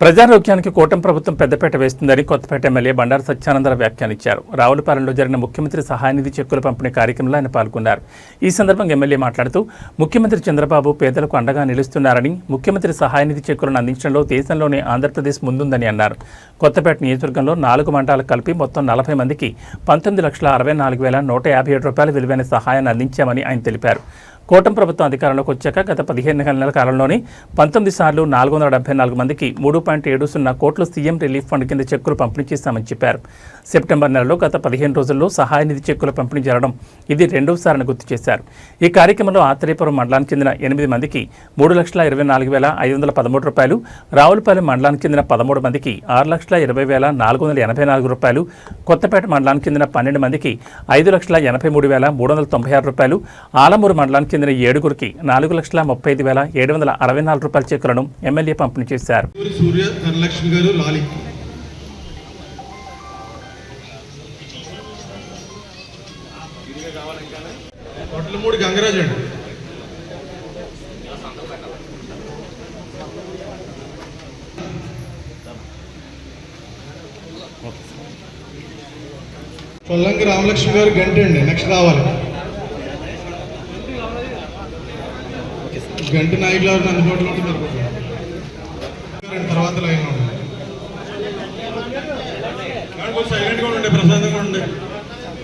ప్రజారోగ్యానికి కూటమి ప్రభుత్వం పెద్దపేట వేస్తుందని కొత్తపేట ఎమ్మెల్యే బండారు సత్యానందరావు వ్యాఖ్యానించారు. రావులపాలెంలో జరిగిన ముఖ్యమంత్రి సహాయనిధి చెక్కుల పంపిణీ కార్యక్రమంలో ఆయన పాల్గొన్నారు. ఈ సందర్భంగా ఎమ్మెల్యే మాట్లాడుతూ ముఖ్యమంత్రి చంద్రబాబు పేదలకు అండగా నిలుస్తున్నారని ముఖ్యమంత్రి సహాయనిధి చెక్కులను అందించడంలో దేశంలోనే ఆంధ్రప్రదేశ్ ముందుందని అన్నారు. కొత్తపేట నియోజకవర్గంలో నాలుగు మండలాలు కలిపి మొత్తం నలభై మందికి పంతొమ్మిది లక్షల అరవై నాలుగు వేల నూట యాభై ఏడు రూపాయల విలువైన సహాయాన్ని అందించామని ఆయన తెలిపారు. కూటమి ప్రభుత్వం అధికారంలోకి వచ్చాక గత పదిహేను నెలల కాలంలోనే పంతొమ్మిది సార్లు నాలుగు వందల డెబ్బై నాలుగు మందికి మూడు పాయింట్ ఏడు సున్నా కోట్లు సీఎం రిలీఫ్ ఫండ్ కింద చెక్కులు పంపిణీ చేస్తామని చెప్పారు. సెప్టెంబర్ నెలలో గత పదిహేను రోజుల్లో సహాయ నిధి చెక్కుల పంపిణీ జరగడం ఇది రెండోసారని గుర్తు చేశారు. ఈ కార్యక్రమంలో ఆత్రేయపురం మండలానికి చెందిన ఎనిమిది మందికి మూడు లక్షల ఇరవై నాలుగు వేల ఐదు వందల పదమూడు రూపాయలు రావులపాలెం మండలానికి చెందిన పదమూడు మందికి ఆరు లక్షల ఇరవై వేల నాలుగు వందల ఎనభై నాలుగు రూపాయలు కొత్తపేట మండలానికి చెందిన పన్నెండు మందికి ఐదు లక్షల ఎనభై మూడు వేల మూడు వందల తొంభై ఆరు రూపాయలు ఆలమూరు మండలానికి చెందిన ఏడుగురికి నాలుగు లక్షల ముప్పై ఐదు వేల ఏడు వందల అరవై నాలుగు రూపాయల చెక్కులను ఎమ్మెల్యే పంపిణీ చేశారు. సూర్య ధనలక్ష్మి గారు లాలి. మూడు గంగరాజు అండి. చొల్లంగి రామలక్ష్మి గారు గంట అండి నెక్స్ట్ రావాలి. గంట నాయకులు ఎవరిని అందుబాటులో ఉంటే మీరు రెండు తర్వాత లైన్లో ఉండండి. సైలెంట్గా ఉండే ప్రశాంతంగా ఉండే